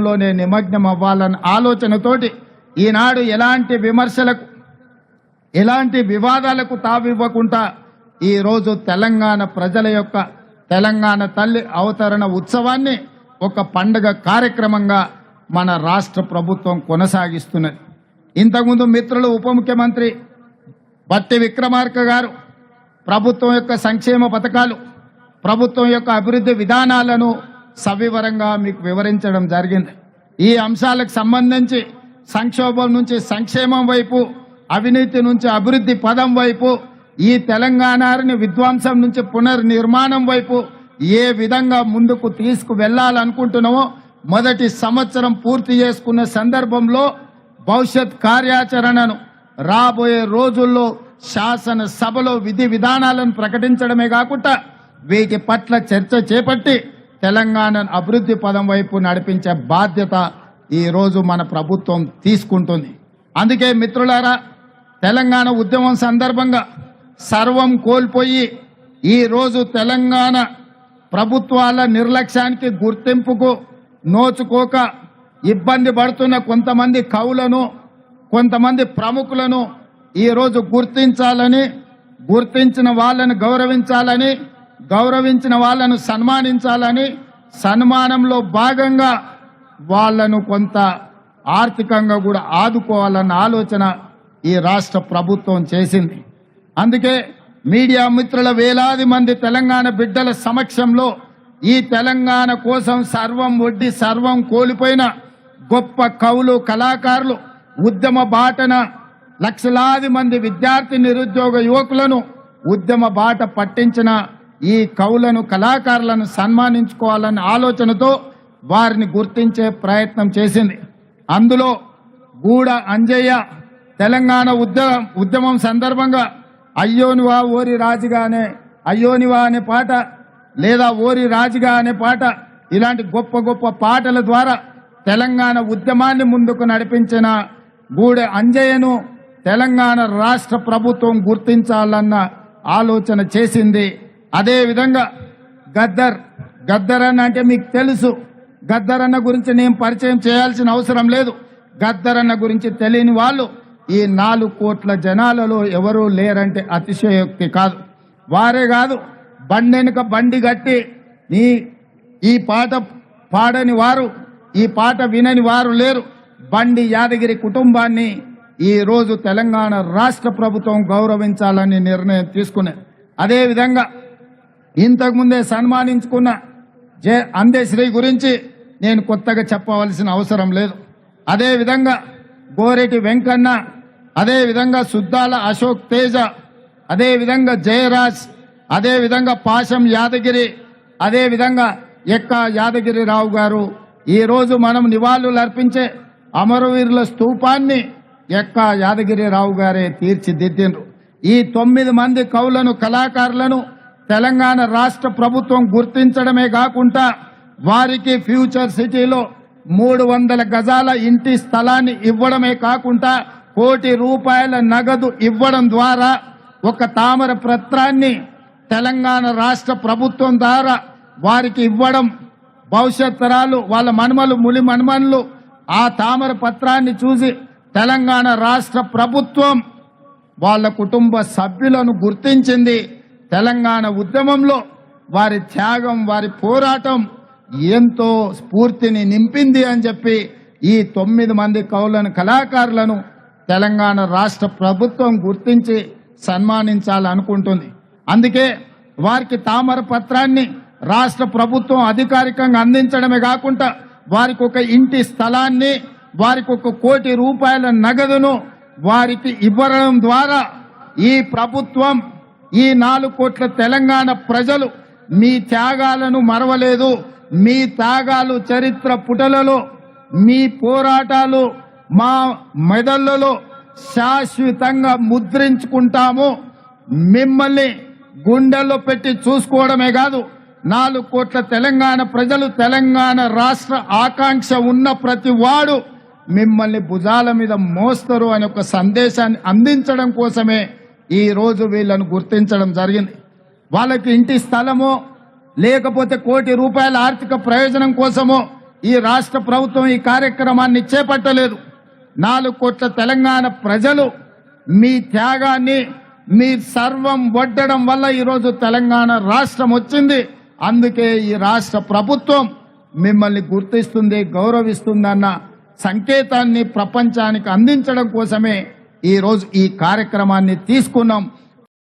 లోనే నిమగ్నం అవ్వాలన్న ఆలోచనతోటి ఈనాడు ఎలాంటి విమర్శలకు ఎలాంటి వివాదాలకు తావివ్వకుండా ఈ రోజు తెలంగాణ ప్రజల యొక్క తెలంగాణ తల్లి అవతరణ ఉత్సవాన్ని ఒక పండుగ కార్యక్రమంగా మన రాష్ట్ర ప్రభుత్వం కొనసాగిస్తున్నది. ఇంతకుముందు మిత్రులు ఉప ముఖ్యమంత్రి బట్టి విక్రమార్క గారు ప్రభుత్వం యొక్క సంక్షేమ పథకాలు ప్రభుత్వం యొక్క అభివృద్ధి విధానాలను సవివరంగా మీకు వివరించడం జరిగింది. ఈ అంశాలకు సంబంధించి సంక్షోభం నుంచి సంక్షేమం వైపు అవినీతి నుంచి అభివృద్ధి పదం వైపు ఈ తెలంగాణని విధ్వంసం నుంచి పునర్నిర్మాణం వైపు ఏ విధంగా ముందుకు తీసుకు వెళ్ళాలనుకుంటున్నామో మొదటి సంవత్సరం పూర్తి చేసుకున్న సందర్భంలో భవిష్యత్ కార్యాచరణను రాబోయే రోజుల్లో శాసన సభలో విధి విధానాలను ప్రకటించడమే కాకుండా వీటి పట్ల చర్చ చేపట్టి తెలంగాణ అభివృద్ధి పదం వైపు నడిపించే బాధ్యత ఈరోజు మన ప్రభుత్వం తీసుకుంటుంది. అందుకే మిత్రులారా తెలంగాణ ఉద్యమం సందర్భంగా సర్వం కోల్పోయి ఈరోజు తెలంగాణ ప్రభుత్వాల నిర్లక్ష్యానికి గుర్తింపుకు నోచుకోక ఇబ్బంది పడుతున్న కొంతమంది కవులను కొంతమంది ప్రముఖులను ఈరోజు గుర్తించాలని గుర్తించిన వాళ్ళను గౌరవించాలని గౌరవించిన వాళ్ళను సన్మానించాలని సన్మానంలో భాగంగా వాళ్ళను కొంత ఆర్థికంగా కూడా ఆదుకోవాలన్న ఆలోచన ఈ రాష్ట్ర ప్రభుత్వం చేసింది. అందుకే మీడియా మిత్రుల వేలాది మంది తెలంగాణ బిడ్డల సమక్షంలో ఈ తెలంగాణ కోసం సర్వం ఒడ్డి సర్వం కోల్పోయిన గొప్ప కవులు కళాకారులు ఉద్యమ బాటన లక్షలాది మంది విద్యార్థి నిరుద్యోగ యువకులను ఉద్యమ బాట పట్టించిన ఈ కవులను కళాకారులను సన్మానించుకోవాలన్న ఆలోచనతో వారిని గుర్తించే ప్రయత్నం చేసింది. అందులో గూడ అంజయ్య తెలంగాణ ఉద్యమం ఉద్యమం సందర్భంగా అయ్యోనివా ఓరి రాజుగానే అయ్యోనివా అనే పాట లేదా ఓరి రాజుగా అనే పాట ఇలాంటి గొప్ప గొప్ప పాటల ద్వారా తెలంగాణ ఉద్యమాన్ని ముందుకు నడిపించిన గూడె అంజయ్యను తెలంగాణ రాష్ట్ర ప్రభుత్వం గుర్తించాలన్న ఆలోచన చేసింది. అదేవిధంగా గద్దర్ గద్దర్ అన్న అంటే మీకు తెలుసు. గద్దర్ అన్న గురించి నేను పరిచయం చేయాల్సిన అవసరం లేదు. గద్దర్ అన్న గురించి తెలియని వాళ్ళు ఈ నాలుగు కోట్ల జనాలలో ఎవరూ లేరంటే అతిశయోక్తి కాదు. వారే కాదు బండెనుక బండి కట్టి నీ ఈ పాట పాడని వారు ఈ పాట వినని వారు లేరు. బండి యాదగిరి కుటుంబాన్ని ఈ రోజు తెలంగాణ రాష్ట్ర ప్రభుత్వం గౌరవించాలని నిర్ణయం తీసుకునే అదేవిధంగా ఇంతకుముందే సన్మానించుకున్న జే అందేశ్రీ గురించి నేను కొత్తగా చెప్పవలసిన అవసరం లేదు. అదేవిధంగా గోరెటి వెంకన్న అదేవిధంగా సుద్దాల అశోక్ తేజ అదేవిధంగా జయరాజ్ అదేవిధంగా పాశం యాదగిరి అదేవిధంగా ఎక్క యాదగిరిరావు గారు ఈరోజు మనం నివాళులు అర్పించే అమరవీరుల స్తూపాన్ని ఎక్క యాదగిరిరావు గారే తీర్చిదిద్దిండ్రు. ఈ తొమ్మిది మంది కవులను కళాకారులను తెలంగాణ రాష్ట్ర ప్రభుత్వం గుర్తించడమే కాకుండా వారికి ఫ్యూచర్ సిటీలో మూడు వందల గజాల ఇంటి స్థలాన్ని ఇవ్వడమే కాకుండా కోటి రూపాయల నగదు ఇవ్వడం ద్వారా ఒక తామర పత్రాన్ని తెలంగాణ రాష్ట్ర ప్రభుత్వం ద్వారా వారికి ఇవ్వడం భవిష్యత్ తరాలు వాళ్ళ మనుమలు ములి మనుమనులు ఆ తామర పత్రాన్ని చూసి తెలంగాణ రాష్ట్ర ప్రభుత్వం వాళ్ళ కుటుంబ సభ్యులను గుర్తించింది. తెలంగాణ ఉద్యమంలో వారి త్యాగం వారి పోరాటం ఎంతో స్ఫూర్తిని నింపింది అని చెప్పి ఈ తొమ్మిది మంది కవులను కళాకారులను తెలంగాణ రాష్ట్ర ప్రభుత్వం గుర్తించి సన్మానించాలనుకుంటుంది. అందుకే వారికి తామర పత్రాన్ని రాష్ట్ర ప్రభుత్వం అధికారికంగా అందించడమే కాకుండా వారికి ఒక ఇంటి స్థలాన్ని వారికి ఒక కోటి రూపాయల నగదును వారికి ఇవ్వడం ద్వారా ఈ ప్రభుత్వం ఈ నాలుగు కోట్ల తెలంగాణ ప్రజలు మీ త్యాగాలను మరవలేదు. మీ త్యాగాలు చరిత్ర పుటలలో మీ పోరాటాలు మా మెదళ్ళలో శాశ్వతంగా ముద్రించుకుంటాము. మిమ్మల్ని గుండెల్లో పెట్టి చూసుకోవడమే కాదు నాలుగు కోట్ల తెలంగాణ ప్రజలు తెలంగాణ రాష్ట్ర ఆకాంక్ష ఉన్న ప్రతి వాడు మిమ్మల్ని భుజాల మీద మోస్తారు అనే ఒక సందేశాన్ని అందించడం కోసమే ఈ రోజు వీళ్ళను గుర్తించడం జరిగింది. వాళ్ళకి ఇంటి స్థలమో లేకపోతే కోటి రూపాయల ఆర్థిక ప్రయోజనం కోసమో ఈ రాష్ట్ర ప్రభుత్వం ఈ కార్యక్రమాన్ని చేపట్టలేదు. నాలుగు కోట్ల తెలంగాణ ప్రజలు మీ త్యాగాన్ని మీ సర్వం వడ్డడం వల్ల ఈరోజు తెలంగాణ రాష్ట్రం వచ్చింది. అందుకే ఈ రాష్ట్ర ప్రభుత్వం మిమ్మల్ని గుర్తిస్తుంది గౌరవిస్తుందన్న సంకేతాన్ని ప్రపంచానికి అందించడం కోసమే ఈరోజు ఈ కార్యక్రమాన్ని తీసుకున్నాం.